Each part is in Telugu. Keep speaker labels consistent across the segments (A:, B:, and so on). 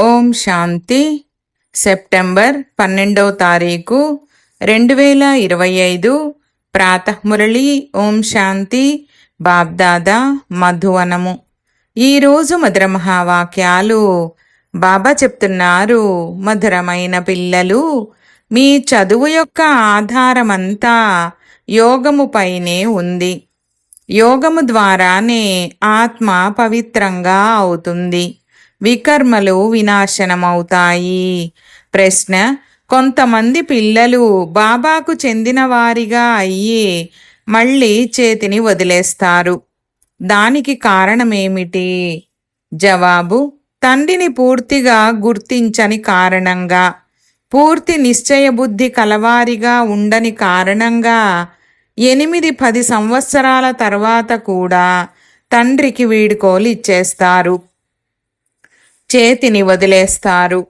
A: ఓం శాంతి. సెప్టెంబర్ పన్నెండవ తారీఖు రెండు వేల ఇరవై ఐదు. ప్రాతఃమురళి ఓం శాంతి. బాబ్దాదా మధువనము. ఈరోజు మధుర మహావాక్యాలు బాబా చెప్తున్నారు. మధురమైన పిల్లలు మీ చదువు యొక్క ఆధారమంతా యోగముపైనే ఉంది. యోగము ద్వారానే ఆత్మ పవిత్రంగా అవుతుంది. వికర్మలు వినాశనమవుతాయి. ప్రశ్న కొంతమంది పిల్లలు బాబాకు చెందిన వారిగా అయ్యి మళ్ళీ చేతిని వదిలేస్తారు. దానికి కారణమేమిటి? జవాబు తండ్రిని పూర్తిగా గుర్తించని కారణంగా. పూర్తి నిశ్చయబుద్ధి కలవారిగా ఉండని కారణంగా ఎనిమిది పది సంవత్సరాల తర్వాత కూడా తండ్రికి వీడుకోలు ఇచ్చేస్తారు. చేతిని వదిలేస్తారు.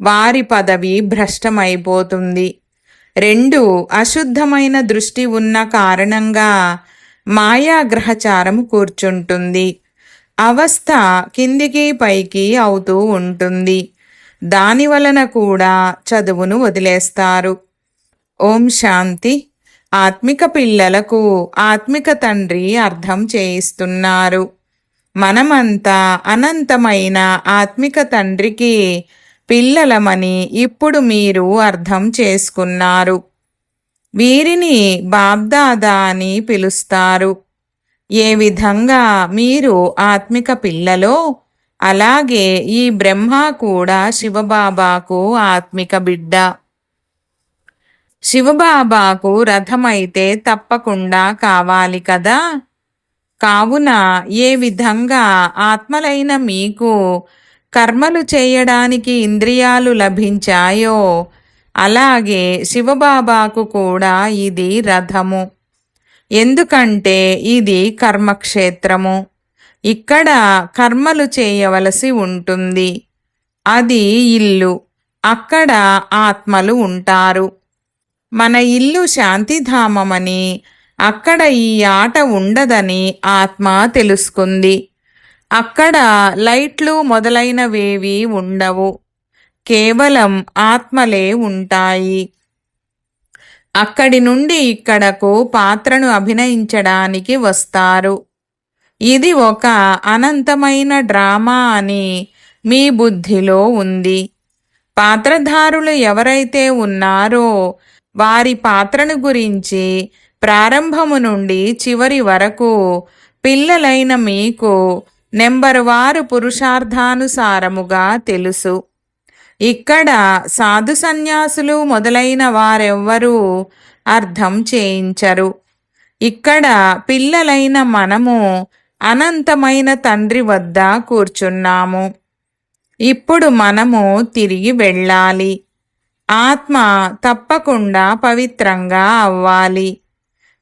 A: వారి పదవి భ్రష్టమైపోతుంది. రెండు అశుద్ధమైన దృష్టి ఉన్న కారణంగా మాయాగ్రహచారము కూర్చుంటుంది. అవస్థ కిందికి పైకి అవుతూ ఉంటుంది. దాని వలన కూడా చదువును వదిలేస్తారు. ఓం శాంతి. ఆత్మిక పిల్లలకు ఆత్మిక తండ్రి అర్థం చేయిస్తున్నారు. మనమంతా అనంతమైన ఆత్మిక తండ్రికి పిల్లలమని ఇప్పుడు మీరు అర్థం చేసుకున్నారు. వీరిని బాబ్దాదా అని పిలుస్తారు. ఏ విధంగా మీరు ఆత్మిక పిల్లలో అలాగే ఈ బ్రహ్మ కూడా శివబాబాకు ఆత్మిక బిడ్డ. శివబాబాకు రథమైతే తప్పకుండా కావాలి కదా? కావున ఏ విధంగా ఆత్మలైన మీకు కర్మలు చేయడానికి ఇంద్రియాలు లభించాయో అలాగే శివబాబాకు కూడా ఇది రథము. ఎందుకంటే ఇది కర్మక్షేత్రము. ఇక్కడ కర్మలు చేయవలసి ఉంటుంది. అది ఇల్లు. అక్కడ ఆత్మలు ఉంటారు. మన ఇల్లు శాంతిధామమని అక్కడ ఈ ఆట ఉండదని ఆత్మ తెలుసుకుంది. అక్కడ లైట్లు మొదలైనవేవి ఉండవు. కేవలం ఆత్మలే ఉంటాయి. అక్కడి నుండి ఇక్కడకు పాత్రను అభినయించడానికి వస్తారు. ఇది ఒక అనంతమైన డ్రామా అని మీ బుద్ధిలో ఉంది. పాత్రధారులు ఎవరైతే ఉన్నారో వారి పాత్రను గురించి ప్రారంభము నుండి చివరి వరకు పిల్లలైన మీకు నెంబరు వారు పురుషార్థానుసారముగా తెలుసు. ఇక్కడ సాధు సన్యాసులు మొదలైన వారెవ్వరూ అర్థం చేయించరు. ఇక్కడ పిల్లలైన మనము అనంతమైన తండ్రి వద్ద కూర్చున్నాము. ఇప్పుడు మనము తిరిగి వెళ్ళాలి. ఆత్మ తప్పకుండా పవిత్రంగా అవ్వాలి.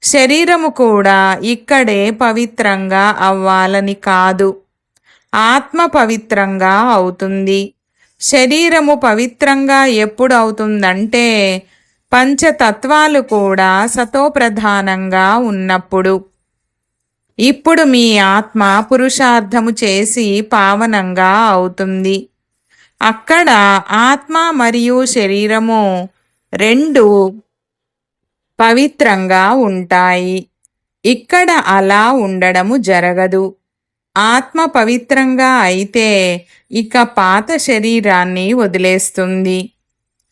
A: శరీరము కూడా ఇక్కడే పవిత్రంగా అవ్వాలని కాదు. ఆత్మ పవిత్రంగా అవుతుంది. శరీరము పవిత్రంగా ఎప్పుడు అవుతుందంటే పంచతత్వాలు కూడా సతోప్రధానంగా ఉన్నప్పుడు. ఇప్పుడు మీ ఆత్మ పురుషార్థము చేసి పావనంగా అవుతుంది. అక్కడ ఆత్మ మరియు శరీరము రెండు పవిత్రంగా ఉంటాయి. ఇక్కడ అలా ఉండడము జరగదు. ఆత్మ పవిత్రంగా అయితే ఇక పాత శరీరాన్ని వదిలేస్తుంది.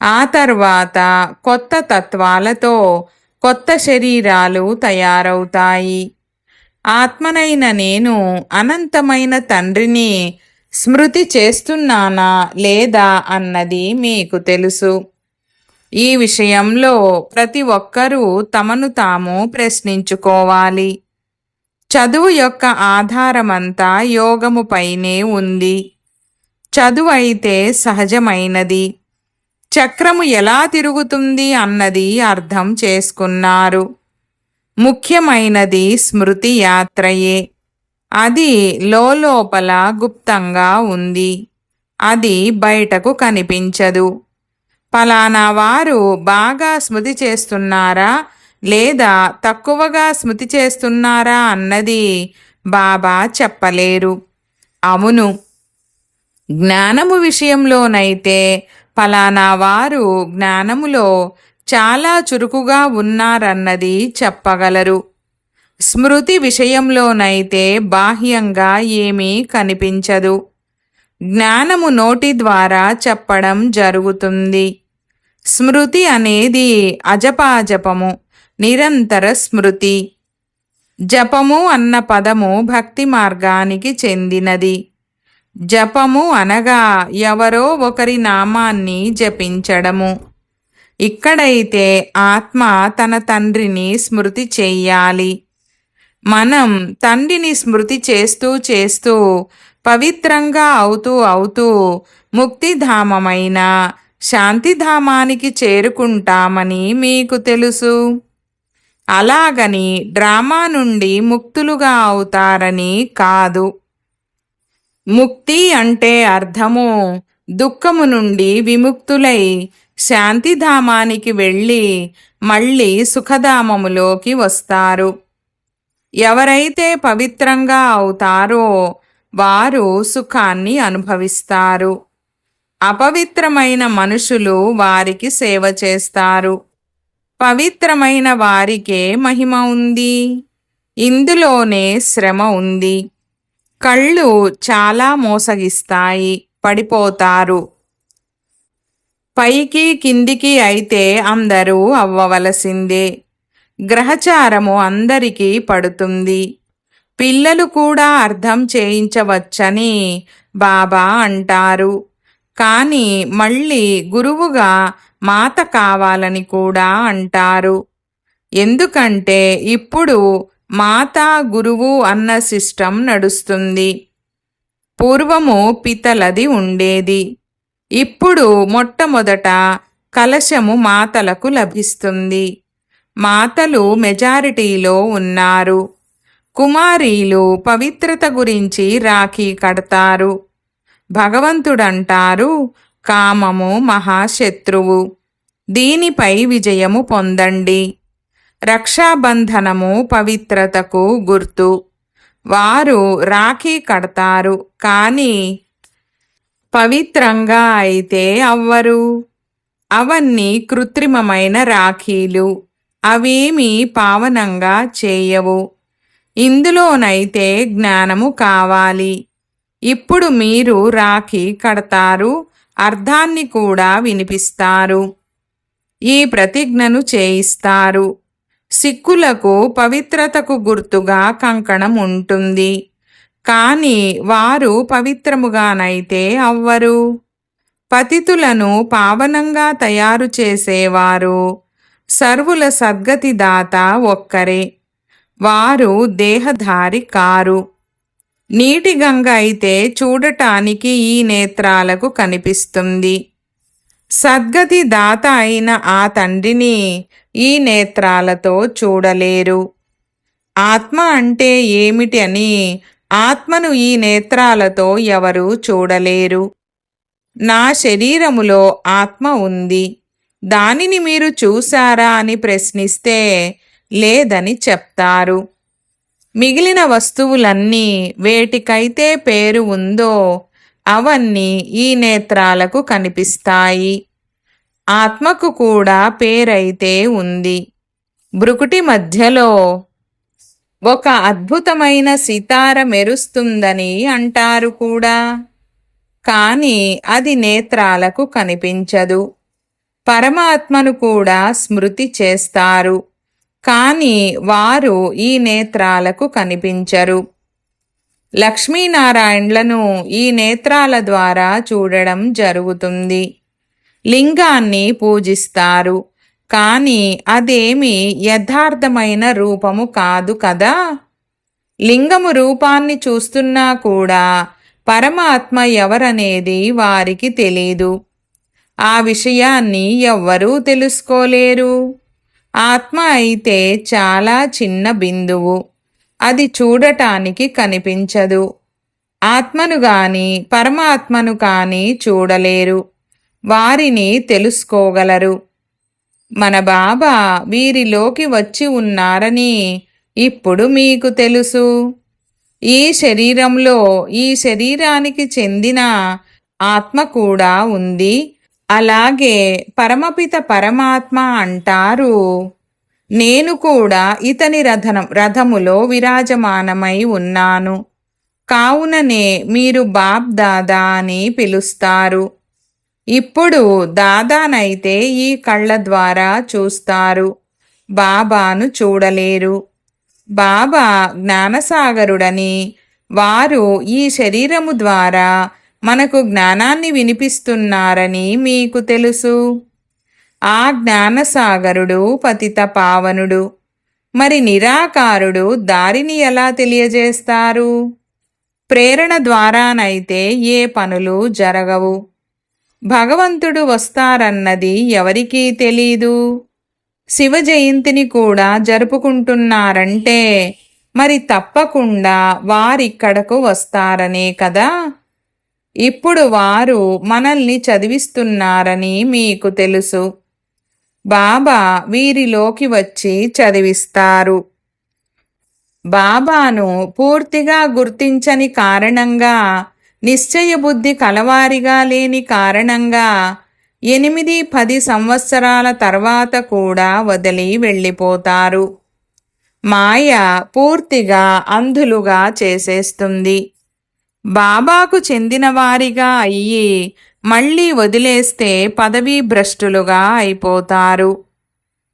A: ఆ తర్వాత కొత్త తత్వాలతో కొత్త శరీరాలు తయారవుతాయి. ఆత్మనైన నేను అనంతమైన తండ్రిని స్మృతి చేస్తున్నానా లేదా అన్నది మీకు తెలుసు. ఈ విషయంలో ప్రతి ఒక్కరూ తమను తాము ప్రశ్నించుకోవాలి. చదువు యొక్క ఆధారమంతా యోగముపైనే ఉంది. చదువు అయితే సహజమైనది. చక్రము ఎలా తిరుగుతుంది అన్నది అర్థం చేసుకున్నారు. ముఖ్యమైనది స్మృతి యాత్రయే. అది లోపల గుప్తంగా ఉంది. అది బయటకు కనిపించదు. ఫలానా వారు బాగా స్మృతి చేస్తున్నారా? లేదా తక్కువగా స్మృతి చేస్తున్నారా అన్నది బాబా చెప్పలేరు. అవును. జ్ఞానము విషయంలోనైతే ఫలానా వారు జ్ఞానములో చాలా చురుకుగా ఉన్నారన్నది చెప్పగలరు. స్మృతి విషయంలోనైతే బాహ్యంగా ఏమీ కనిపించదు. జ్ఞానము నోటి ద్వారా చెప్పడం జరుగుతుంది. స్మృతి అనేది అజపాజపము నిరంతర స్మృతి. జపము అన్న పదము భక్తి మార్గానికి చెందినది. జపము అనగా ఎవరో ఒకరి నామాన్ని జపించడము. ఇక్కడైతే ఆత్మ తన తండ్రిని స్మృతి చెయ్యాలి మనం తండ్రిని స్మృతి చేస్తూ చేస్తూ పవిత్రంగా అవుతూ అవుతూ ముక్తిధామమైన శాంతిధామానికి చేరుకుంటామని మీకు తెలుసు. అలాగని డ్రామా నుండి ముక్తులుగా అవుతారని కాదు. ముక్తి అంటే అర్థము. దుఃఖము నుండి విముక్తులై శాంతిధామానికి వెళ్ళి మళ్ళీ సుఖధామములోకి వస్తారు. ఎవరైతే పవిత్రంగా అవుతారో వారు సుఖాన్ని అనుభవిస్తారు. అపవిత్రమైన మనుషులు వారికి సేవ చేస్తారు. పవిత్రమైన వారికే మహిమ ఉంది. ఇందులోనే శ్రమ ఉంది. కళ్ళు చాలా మోసగిస్తాయి పడిపోతారు. పైకి కిందికి అయితే అందరూ అవ్వవలసిందే. గ్రహచారము అందరికీ పడుతుంది. పిల్లలు కూడా అర్థం చేయించవచ్చని బాబా అంటారు. కానీ మళ్ళీ గురువుగా మాత కావాలని కూడా అంటారు. ఎందుకంటే ఇప్పుడు మాత గురువు అన్న సిస్టమ్ నడుస్తుంది. పూర్వము పితలది ఉండేది. ఇప్పుడు మొట్టమొదట కలశము మాతలకు లభిస్తుంది. మాతలు మెజారిటీలో ఉన్నారు. కుమారీలు పవిత్రత గురించి రాఖీ కడతారు. భగవంతుడంటారు కామము మహాశత్రువు. దీనిపై విజయము పొందండి. రక్షాబంధనము పవిత్రతకు గుర్తు. వారు రాఖీ కడతారు కానీ పవిత్రంగా అయితే అవ్వరు. అవన్నీ కృత్రిమమైన రాఖీలు. అవేమీ పావనంగా చేయవు. ఇందులోనైతే జ్ఞానము కావాలి. ఇప్పుడు మీరు రాఖీ కడతారు అర్థాన్ని కూడా వినిపిస్తారు. ఈ ప్రతిజ్ఞను చేయిస్తారు. సిక్కులకు పవిత్రతకు గుర్తుగా కంకణం ఉంటుంది. కానీ వారు పవిత్రముగానైతే అవ్వరు. పతితులను పావనంగా తయారు చేసేవారు. సర్వుల సద్గతి దాత ఒక్కరే. వారు దేహధారి కారు. నీటి గంగ అయితే చూడటానికి ఈ నేత్రాలకు కనిపిస్తుంది. సద్గతి దాత అయిన ఆ తండ్రిని ఈ నేత్రాలతో చూడలేరు. ఆత్మ అంటే ఏమిటి అని ఆత్మను ఈ నేత్రాలతో ఎవరు చూడలేరు. నా శరీరములో ఆత్మ ఉంది. దానిని మీరు చూశారా అని ప్రశ్నిస్తే లేదని చెప్తారు. మిగిలిన వస్తువులన్నీ వేటికైతే పేరు ఉందో అవన్నీ ఈ నేత్రాలకు కనిపిస్తాయి. ఆత్మకు కూడా పేరైతే ఉంది. బ్రుకుటి మధ్యలో ఒక అద్భుతమైన సితార మెరుస్తుందని అంటారు కూడా. కానీ అది నేత్రాలకు కనిపించదు. పరమాత్మను కూడా స్మృతి చేస్తారు. కానీ వారు ఈ నేత్రాలకు కనిపించరు. లక్ష్మీనారాయణలను ఈ నేత్రాల ద్వారా చూడడం జరుగుతుంది. లింగాన్ని పూజిస్తారు. కానీ అదేమి యథార్థమైన రూపము కాదు కదా? లింగము రూపాన్ని చూస్తున్నా కూడా పరమాత్మ ఎవరనేది వారికి తెలీదు. ఆ విషయాన్ని ఎవ్వరూ తెలుసుకోలేరు. ఆత్మ అయితే చాలా చిన్న బిందువు. అది చూడటానికి కనిపించదు. ఆత్మను గాని పరమాత్మను కాని చూడలేరు. వారిని తెలుసుకోగలరు. మన బాబా వీరిలోకి వచ్చి ఉన్నారని ఇప్పుడు మీకు తెలుసు. ఈ శరీరంలో ఈ శరీరానికి చెందిన ఆత్మ కూడా ఉంది. అలాగే పరమపిత పరమాత్మ అంటారు నేను కూడా ఇతని రథనం రథములో విరాజమానమై ఉన్నాను. కావుననే మీరు బాబ్ దాదా అని పిలుస్తారు. ఇప్పుడు దాదానైతే ఈ కళ్ళ ద్వారా చూస్తారు. బాబాను చూడలేరు. బాబా జ్ఞానసాగరుడని వారు ఈ శరీరము ద్వారా మనకు జ్ఞానాన్ని వినిపిస్తున్నారని మీకు తెలుసు. ఆ జ్ఞానసాగరుడు పతిత పావనుడు. మరి నిరాకారుడు దారిని ఎలా తెలియజేస్తారు? ప్రేరణ ద్వారానైతే ఏ పనులు జరగవు. భగవంతుడు వస్తారన్నది ఎవరికీ తెలీదు. శివ జయంతిని కూడా జరుపుకుంటున్నారంటే మరి తప్పకుండా వారిక్కడకు వస్తారనే కదా? ఇప్పుడు వారు మనల్ని చదివిస్తున్నారని మీకు తెలుసు. బాబా వీరిలోకి వచ్చి చదివిస్తారు. బాబాను పూర్తిగా గుర్తించని కారణంగా నిశ్చయబుద్ధి కలవారిగా లేని కారణంగా ఎనిమిది పది సంవత్సరాల తర్వాత కూడా వదిలి వెళ్ళిపోతారు. మాయ పూర్తిగా అంధులుగా చేసేస్తుంది. బాబాకు చెందినవారిగా అయ్యి మళ్ళీ వదిలేస్తే పదవీ భ్రష్టులుగా అయిపోతారు.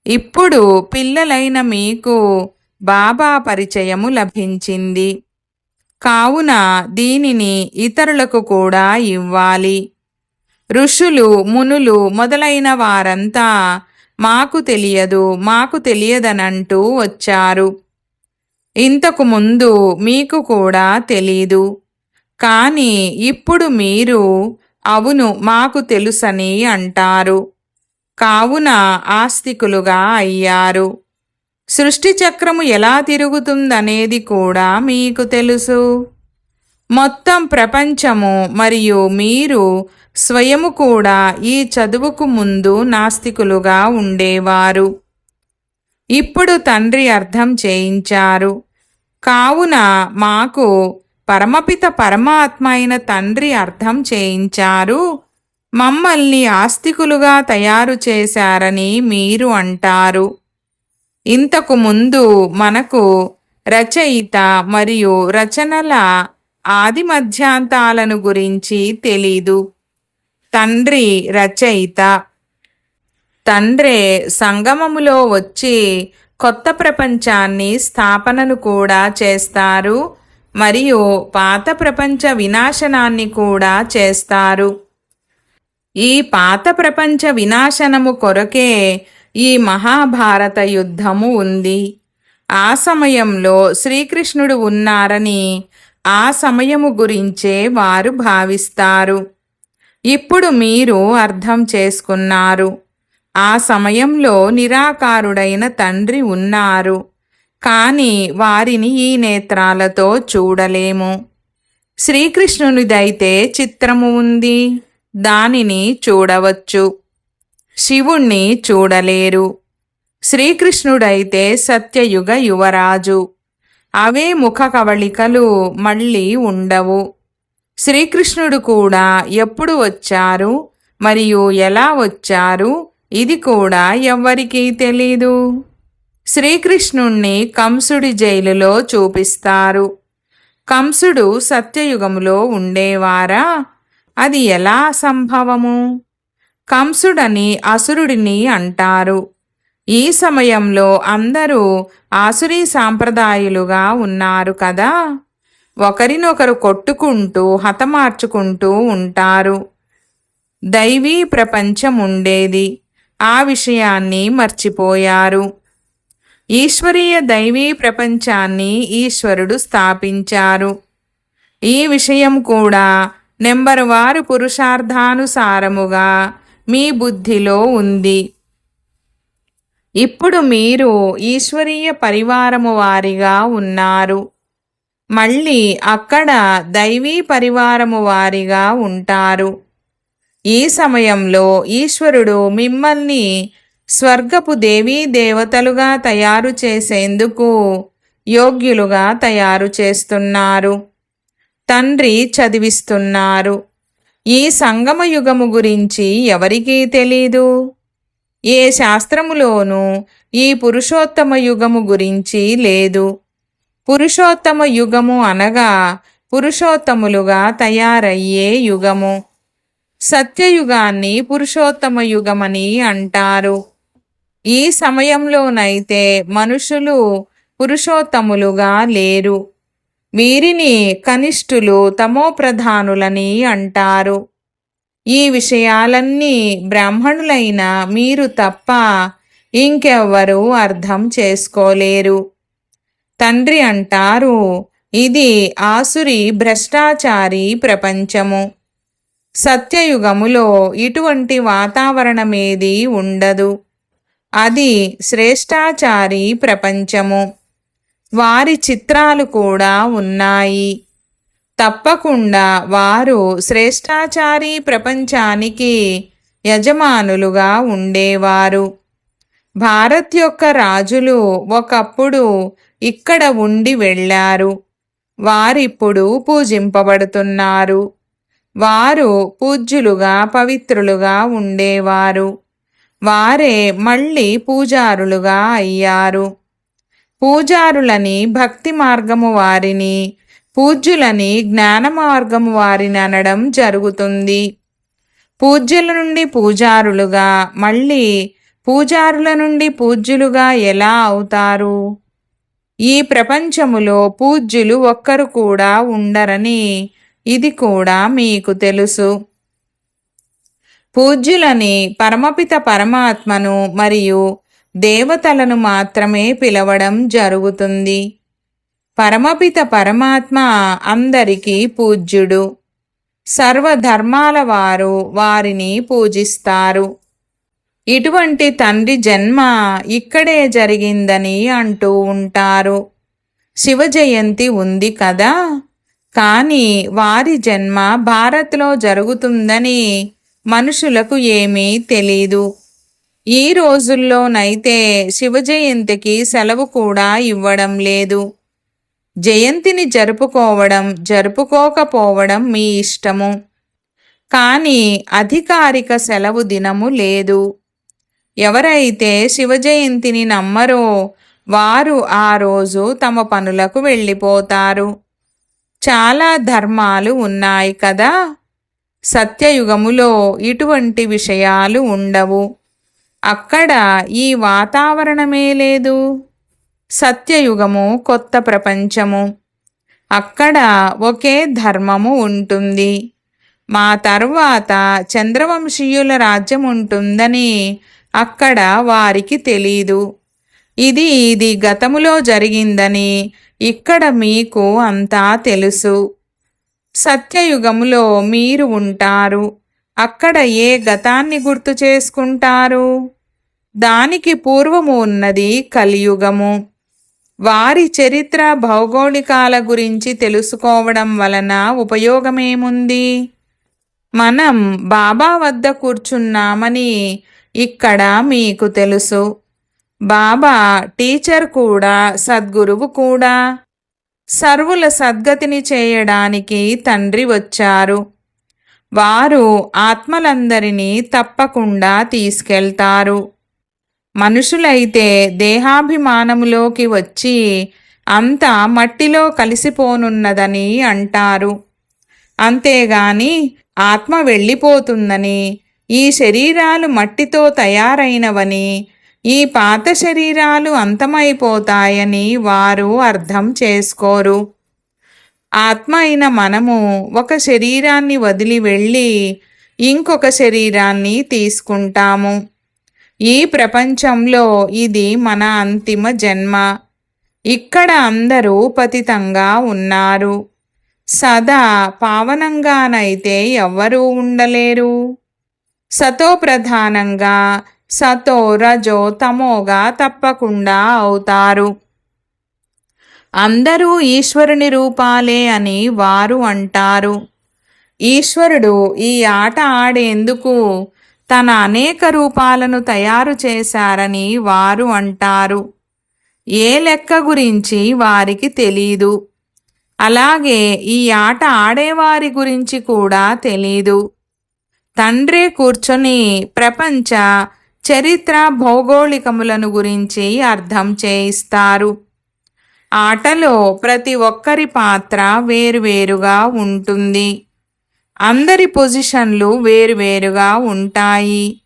A: ఇప్పుడు పిల్లలైన మీకు బాబా పరిచయము లభించింది. కావున దీనిని ఇతరులకు కూడా ఇవ్వాలి. ఋషులు మునులు మొదలైన వారంతా మాకు తెలియదు మాకు తెలియదనంటూ వచ్చారు. ఇంతకు ముందు మీకు కూడా తెలీదు. కానీ ఇప్పుడు మీరు అవును మాకు తెలుసని అంటారు. కావున ఆస్తికులుగా అయ్యారు. సృష్టి చక్రము ఎలా తిరుగుతుందనేది కూడా మీకు తెలుసు. మొత్తం ప్రపంచము మరియు మీరు స్వయము కూడా ఈ చదువుకు ముందు నాస్తికులుగా ఉండేవారు. ఇప్పుడు తండ్రి అర్థం చేయించారు. కావున మాకు పరమపిత పరమాత్మ అయిన తండ్రి అర్థం చేయించారు. మమ్మల్ని ఆస్తికులుగా తయారు చేశారని మీరు అంటారు. ఇంతకు ముందు మనకు రచయిత మరియు రచనల ఆది మధ్యాంతాలను గురించి తెలీదు. తండ్రి రచయిత. తండ్రే సంగమములో వచ్చి కొత్త ప్రపంచాన్ని స్థాపనను కూడా చేస్తారు. మరియు పాత ప్రపంచ వినాశనాన్ని కూడా చేస్తారు. ఈ పాత ప్రపంచ వినాశనము కొరకే ఈ మహాభారత యుద్ధము ఉంది. ఆ సమయంలో శ్రీకృష్ణుడు ఉన్నారని ఆ సమయము గురించే వారు భావిస్తారు. ఇప్పుడు మీరు అర్థం చేసుకున్నారు. ఆ సమయంలో నిరాకారుడైన తండ్రి ఉన్నారు. కాని వారిని ఈ నేత్రాలతో చూడలేము. శ్రీకృష్ణునిదైతే చిత్రము ఉంది. దానిని చూడవచ్చు. శివుణ్ణి చూడలేరు. శ్రీకృష్ణుడైతే సత్యయుగ యువరాజు. అవే ముఖ కవళికలు మళ్ళీ ఉండవు. శ్రీకృష్ణుడు కూడా ఎప్పుడు వచ్చారు? మరియు ఎలా వచ్చారు? ఇది కూడా ఎవ్వరికీ తెలీదు. శ్రీకృష్ణుణ్ణి కంసుడి జైలులో చూపిస్తారు. కంసుడు సత్యయుగములో ఉండేవారా? అది ఎలా సంభవము? కంసుడని అసురుడిని అంటారు. ఈ సమయంలో అందరూ ఆసురీ సాంప్రదాయులుగా ఉన్నారు కదా? ఒకరినొకరు కొట్టుకుంటూ హతమార్చుకుంటూ ఉంటారు. దైవీ ప్రపంచం ఉండేది. ఆ విషయాన్ని మర్చిపోయారు. ఈశ్వరీయ దైవీ ప్రపంచాన్ని ఈశ్వరుడు స్థాపించారు. ఈ విషయం కూడా నెంబరు వారు పురుషార్థానుసారముగా మీ బుద్ధిలో ఉంది. ఇప్పుడు మీరు ఈశ్వరీయ పరివారము వారిగా ఉన్నారు. మళ్ళీ అక్కడ దైవీ పరివారము వారిగా ఉంటారు. ఈ సమయంలో ఈశ్వరుడు మిమ్మల్ని స్వర్గపు దేవీ దేవతలుగా తయారు చేసేందుకు యోగ్యులుగా తయారు చేస్తున్నారు. తండ్రి చదివిస్తున్నారు. ఈ సంగమ యుగము గురించి ఎవరికీ తెలీదు. ఏ శాస్త్రములోనూ ఈ పురుషోత్తమ యుగము గురించి లేదు. పురుషోత్తమ యుగము అనగా పురుషోత్తములుగా తయారయ్యే యుగము. సత్యయుగాన్ని పురుషోత్తమ యుగమని అంటారు. ఈ సమయంలోనైతే మనుషులు పురుషోత్తములుగా లేరు. వీరిని కనిష్ఠులు తమోప్రధానులని అంటారు. ఈ విషయాలన్నీ బ్రాహ్మణులైన మీరు తప్ప ఇంకెవ్వరూ అర్థం చేసుకోలేరు. తండ్రి అంటారు ఇది ఆసురి భ్రష్టాచారి ప్రపంచము. సత్యయుగములో ఇటువంటి వాతావరణమేది ఉండదు. అది శ్రేష్టాచారి ప్రపంచము. వారి చిత్రాలు కూడా ఉన్నాయి. తప్పకుండా వారు శ్రేష్టాచారి ప్రపంచానికి యజమానులుగా ఉండేవారు. భారత్ యొక్క రాజులు ఒకప్పుడు ఇక్కడ ఉండి వెళ్ళారు. వారిప్పుడు పూజింపబడుతున్నారు. వారు పూజ్యులుగా పవిత్రులుగా ఉండేవారు. వారే మళ్ళీ పూజారులుగా అయ్యారు. పూజారులని భక్తి మార్గము వారిని పూజ్యులని జ్ఞాన మార్గము వారిని అనడం జరుగుతుంది. పూజ్యుల నుండి పూజారులుగా మళ్ళీ పూజారుల నుండి పూజ్యులుగా ఎలా అవుతారు? ఈ ప్రపంచములో పూజ్యులు ఒక్కరు కూడా ఉండరని ఇది కూడా మీకు తెలుసు. పూజ్యులని పరమపిత పరమాత్మను మరియు దేవతలను మాత్రమే పిలవడం జరుగుతుంది. పరమపిత పరమాత్మ అందరికీ పూజ్యుడు. సర్వధర్మాల వారు వారిని పూజిస్తారు. ఇటువంటి తండ్రి జన్మ ఇక్కడే జరిగిందని అంటూ ఉంటారు. శివ జయంతి ఉంది కదా? కానీ వారి జన్మ భారత్లో జరుగుతుందని మనుషులకు ఏమీ తెలీదు. ఈ రోజుల్లోనైతే శివ జయంతికి సెలవు కూడా ఇవ్వడం లేదు. జయంతిని జరుపుకోవడం జరుపుకోకపోవడం మీ ఇష్టము. కానీ అధికారిక సెలవు దినము లేదు. ఎవరైతే శివ జయంతిని నమ్మరో వారు ఆ రోజు తమ పనులకు వెళ్ళిపోతారు. చాలా ధర్మాలు ఉన్నాయి కదా. సత్యయుగములో ఇటువంటి విషయాలు ఉండవు. అక్కడ ఈ వాతావరణమే లేదు. సత్యయుగము కొత్త ప్రపంచము. అక్కడ ఒకే ధర్మము ఉంటుంది. మా తర్వాత చంద్రవంశీయుల రాజ్యం ఉంటుందని అక్కడ వారికి తెలీదు. ఇది ఇది గతములో జరిగిందని ఇక్కడ మీకు అంతా తెలుసు. సత్యయుగములో మీరు ఉంటారు. అక్కడ ఏ గతాన్ని గుర్తు చేసుకుంటారు? దానికి పూర్వము ఉన్నది కలియుగము. వారి చరిత్ర భౌగోళికాల గురించి తెలుసుకోవడం వలన ఉపయోగమేముంది? మనం బాబా వద్ద కూర్చున్నామని ఇక్కడ మీకు తెలుసు. బాబా టీచర్ కూడా సద్గురువు కూడా. సర్వుల సద్గతిని చేయడానికి తండ్రి వచ్చారు. వారు ఆత్మలందరినీ తప్పకుండా తీసుకెళ్తారు. మనుషులైతే దేహాభిమానములోకి వచ్చి అంతా మట్టిలో కలిసిపోనున్నదని అంటారు. అంతేగాని ఆత్మ వెళ్ళిపోతుందని ఈ శరీరాలు మట్టితో తయారైనవని ఈ పాత శరీరాలు అంతమైపోతాయని వారు అర్థం చేసుకోరు. ఆత్మ అయిన మనము ఒక శరీరాన్ని వదిలి వెళ్ళి ఇంకొక శరీరాన్ని తీసుకుంటాము. ఈ ప్రపంచంలో ఇది మన అంతిమ జన్మ. ఇక్కడ అందరూ పతితంగా ఉన్నారు. సదా పావనంగానైతే ఎవ్వరూ ఉండలేరు. సతో ప్రధానంగా సతో రజో తమోగా తప్పకుండా అవుతారు. అందరూ ఈశ్వరుని రూపాలే అని వారు అంటారు. ఈశ్వరుడు ఈ ఆట ఆడేందుకు తన అనేక రూపాలను తయారు చేశారని వారు అంటారు. ఏ లెక్క గురించి వారికి తెలీదు. అలాగే ఈ ఆట ఆడేవారి గురించి కూడా తెలీదు. తండ్రి కూర్చొని ప్రపంచ చరిత్ర భౌగోళికములను గురించి అర్థం చేయిస్తారు. ఆటలో ప్రతి ఒక్కరి పాత్ర వేరువేరుగా ఉంటుంది. అందరి పొజిషన్లు వేరువేరుగా ఉంటాయి.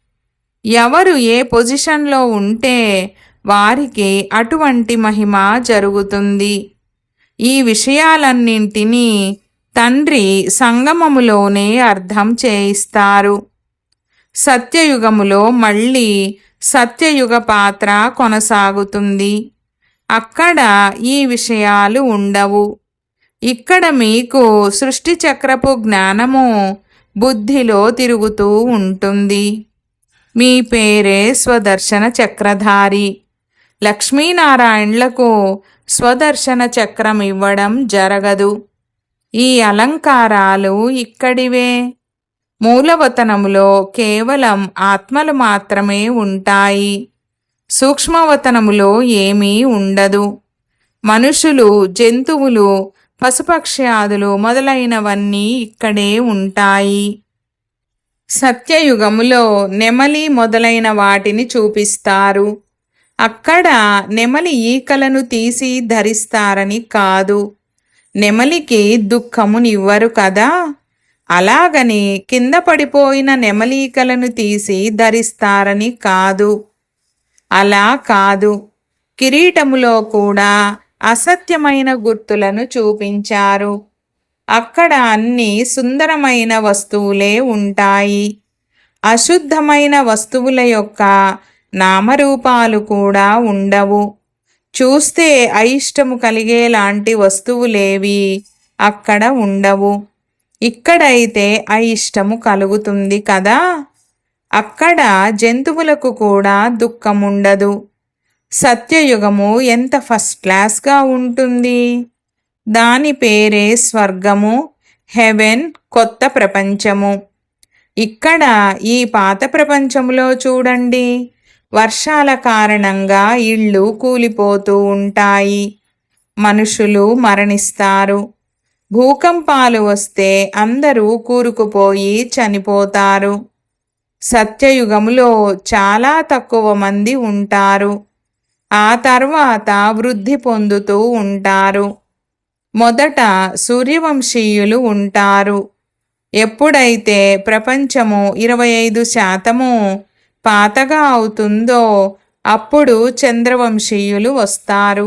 A: ఎవరు ఏ పొజిషన్లో ఉంటే వారికి అటువంటి మహిమ జరుగుతుంది. ఈ విషయాలన్నింటినీ తండ్రి సంగమములోనే అర్థం చేయిస్తారు. సత్యయుగములో మళ్ళీ సత్యయుగ పాత్ర కొనసాగుతుంది. అక్కడ ఈ విషయాలు ఉండవు. ఇక్కడ మీకు సృష్టి చక్రపు జ్ఞానము బుద్ధిలో తిరుగుతూ ఉంటుంది. మీ పేరే స్వదర్శన చక్రధారి. లక్ష్మీనారాయణులకు స్వదర్శన చక్రం ఇవ్వడం జరగదు. ఈ అలంకారాలు ఇక్కడివే. మూలవతనములో కేవలం ఆత్మలు మాత్రమే ఉంటాయి. సూక్ష్మవతనములో ఏమీ ఉండదు. మనుషులు జంతువులు పశుపక్ష్యాదులు మొదలైనవన్నీ ఇక్కడే ఉంటాయి. సత్యయుగములో నెమలి మొదలైన వాటిని చూపిస్తారు. అక్కడ నెమలి ఈకలను తీసి ధరిస్తారని కాదు. నెమలికి దుఃఖమునివ్వరు కదా? అలాగని కింద పడిపోయిన నెమలీకలను తీసి ధరిస్తారని కాదు. అలా కాదు. కిరీటములో కూడా అసత్యమైన గుర్తులను చూపించారు. అక్కడ అన్ని సుందరమైన వస్తువులే ఉంటాయి. అశుద్ధమైన వస్తువుల యొక్క నామరూపాలు కూడా ఉండవు. చూస్తే అయిష్టము కలిగేలాంటి వస్తువులేవి అక్కడ ఉండవు. ఇక్కడైతే అయిష్టము కలుగుతుంది కదా? అక్కడ జంతువులకు కూడా దుఃఖముండదు. సత్యయుగము ఎంత ఫస్ట్ క్లాస్గా ఉంటుంది? దాని పేరే స్వర్గము హెవెన్ కొత్త ప్రపంచము. ఇక్కడ ఈ పాత ప్రపంచంలో చూడండి. వర్షాల కారణంగా ఇళ్ళు కూలిపోతూ ఉంటాయి. మనుషులు మరణిస్తారు. భూకంపాలు వస్తే అందరూ కూరుకుపోయి చనిపోతారు. సత్యయుగములో చాలా తక్కువ మంది ఉంటారు. ఆ తర్వాత వృద్ధి పొందుతూ ఉంటారు. మొదట సూర్యవంశీయులు ఉంటారు. ఎప్పుడైతే ప్రపంచము ఇరవై ఐదు శాతము పాతగా అవుతుందో అప్పుడు చంద్రవంశీయులు వస్తారు.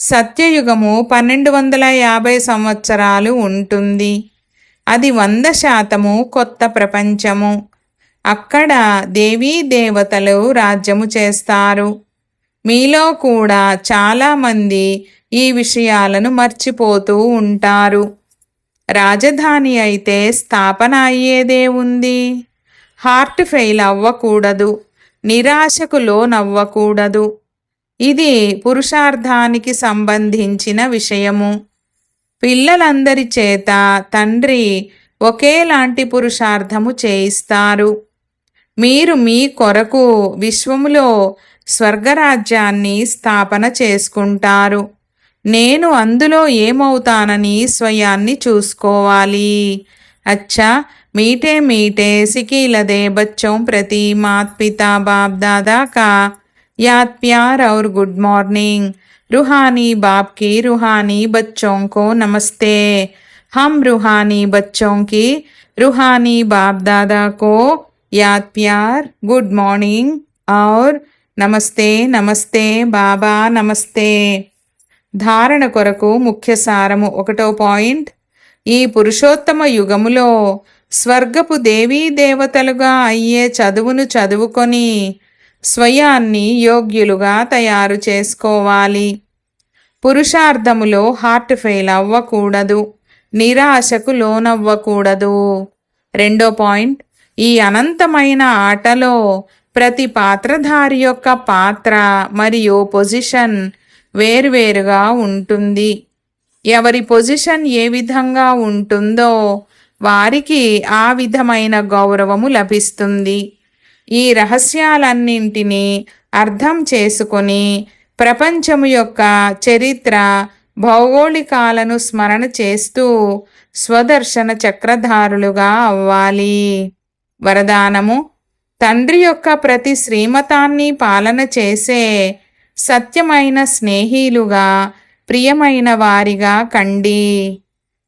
A: సత్యయుగము పన్నెండు వందల యాభై సంవత్సరాలు ఉంటుంది. అది వంద శాతము కొత్త ప్రపంచము. అక్కడ దేవీ దేవతలు రాజ్యము చేస్తారు. మీలో కూడా చాలామంది ఈ విషయాలను మర్చిపోతూ ఉంటారు. రాజధాని అయితే స్థాపన అయ్యేదే ఉంది. హార్ట్ ఫెయిల్ అవ్వకూడదు. నిరాశకు లోనవ్వకూడదు. ఇది పురుషార్థానికి సంబంధించిన విషయము. పిల్లలందరి చేత తండ్రి ఒకేలాంటి పురుషార్థము చేయిస్తారు. మీరు మీ కొరకు విశ్వములో స్వర్గరాజ్యాన్ని స్థాపన చేసుకుంటారు. నేను అందులో ఏమవుతానని స్వయాన్ని చూసుకోవాలి. అచ్చా మీటే మీటే సికీలదే బచ్చం ప్రతి మాత్ పితా బాప్ దాదా కా याद प्यार और गुड मॉर्निंग रूहानी बाप की रूहानी बच्चों को नमस्ते हम रूहानी बच्चों की रूहानी बाप दादा को याद प्यार गुड मॉर्निंग और నమస్తే నమస్తే బాబా నమస్తే ధారణ కొరకు ముఖ్య సారము ఒకటో పాయింట్ ఈ పురుషోత్తమ యుగములో స్వర్గపు దేవీ దేవతలుగా అయ్యే చదువును చదువుకొని స్వయాన్ని యోగ్యులుగా తయారు చేసుకోవాలి. పురుషార్థములో హార్ట్ ఫెయిల్ అవ్వకూడదు. నిరాశకు లోనవ్వకూడదు. రెండో పాయింట్ ఈ అనంతమైన ఆటలో ప్రతి పాత్రధారి యొక్క పాత్ర మరియు పొజిషన్ వేరువేరుగా ఉంటుంది. ఎవరి పొజిషన్ ఏ విధంగా ఉంటుందో వారికి ఆ విధమైన గౌరవము లభిస్తుంది. ఈ రహస్యాలన్నింటినీ అర్థం చేసుకొని ప్రపంచము యొక్క చరిత్ర భౌగోళికాలను స్మరణ చేస్తూ స్వదర్శన చక్రధారులుగా అవ్వాలి. వరదానము తండ్రి యొక్క ప్రతి శ్రీమతాన్ని పాలన చేసే సత్యమైన స్నేహీలుగా ప్రియమైన వారిగా కండి.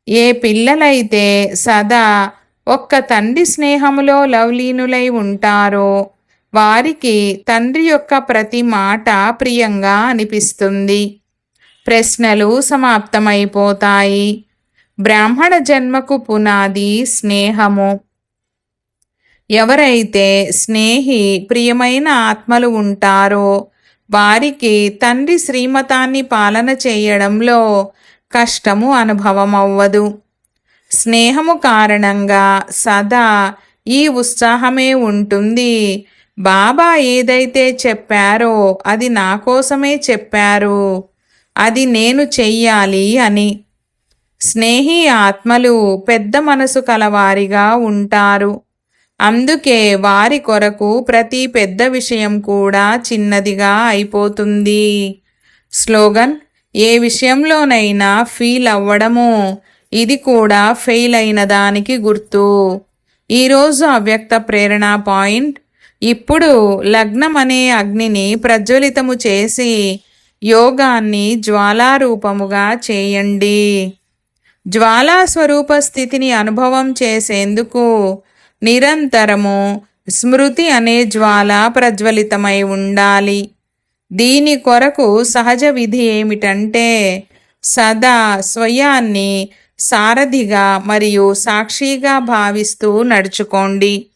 A: ఏ పిల్లలైతే సదా ఒక్క తండ్రి స్నేహములో లవలీనులై ఉంటారో వారికి తండ్రి యొక్క ప్రతి మాట ప్రియంగా అనిపిస్తుంది. ప్రశ్నలు సమాప్తమైపోతాయి. బ్రాహ్మణ జన్మకు పునాది స్నేహము. ఎవరైతే స్నేహి ప్రియమైన ఆత్మలు ఉంటారో వారికి తండ్రి శ్రీమతాన్ని పాలన చేయడంలో కష్టము అనుభవం అవ్వదు స్నేహము కారణంగా సదా ఈ ఉత్సాహమే ఉంటుంది. బాబా ఏదైతే చెప్పారో అది నా కోసమే చెప్పారు. అది నేను చెయ్యాలి అని. స్నేహి ఆత్మలు పెద్ద మనసు కలవారిగా ఉంటారు. అందుకే వారి కొరకు ప్రతి పెద్ద విషయం కూడా చిన్నదిగా అయిపోతుంది. స్లోగన్ ఏ విషయంలోనైనా ఫీల్ అవ్వడము ఇది కూడా ఫెయిల్ అయిన దానికి గుర్తు. ఈరోజు అవ్యక్త ప్రేరణ పాయింట్. ఇప్పుడు లగ్నం అనే అగ్నిని ప్రజ్వలితము చేసి యోగాన్ని జ్వాలారూపముగా చేయండి. జ్వాలా స్వరూప స్థితిని అనుభవం చేసేందుకు నిరంతరము స్మృతి అనే జ్వాల ప్రజ్వలితమై ఉండాలి. దీని కొరకు సహజ విధి ఏమిటంటే సదా స్వయాన్ని సారథిగా మరియు సాక్షిగా భావిస్తూ నడుచుకోండి.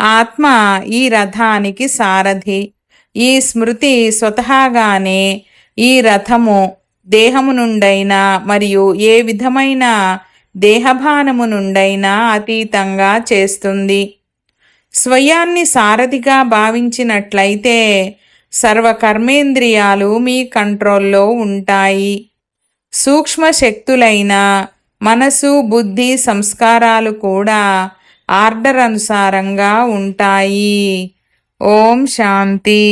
A: ఆత్మ ఈ రథానికి సారథి. ఈ స్మృతి స్వతహాగానే ఈ రథము దేహము నుండైనా మరియు ఏ విధమైన దేహభానము నుండైనా అతీతంగా చేస్తుంది. స్వయాన్ని సారథిగా భావించినట్లయితే సర్వ కర్మేంద్రియాలు మీ కంట్రోల్లో ఉంటాయి. సూక్ష్మ శక్తులైన మనసు బుద్ధి సంస్కారాలు కూడా ఆర్డర్ అనుసారంగా ఉంటాయి. ఓం శాంతి.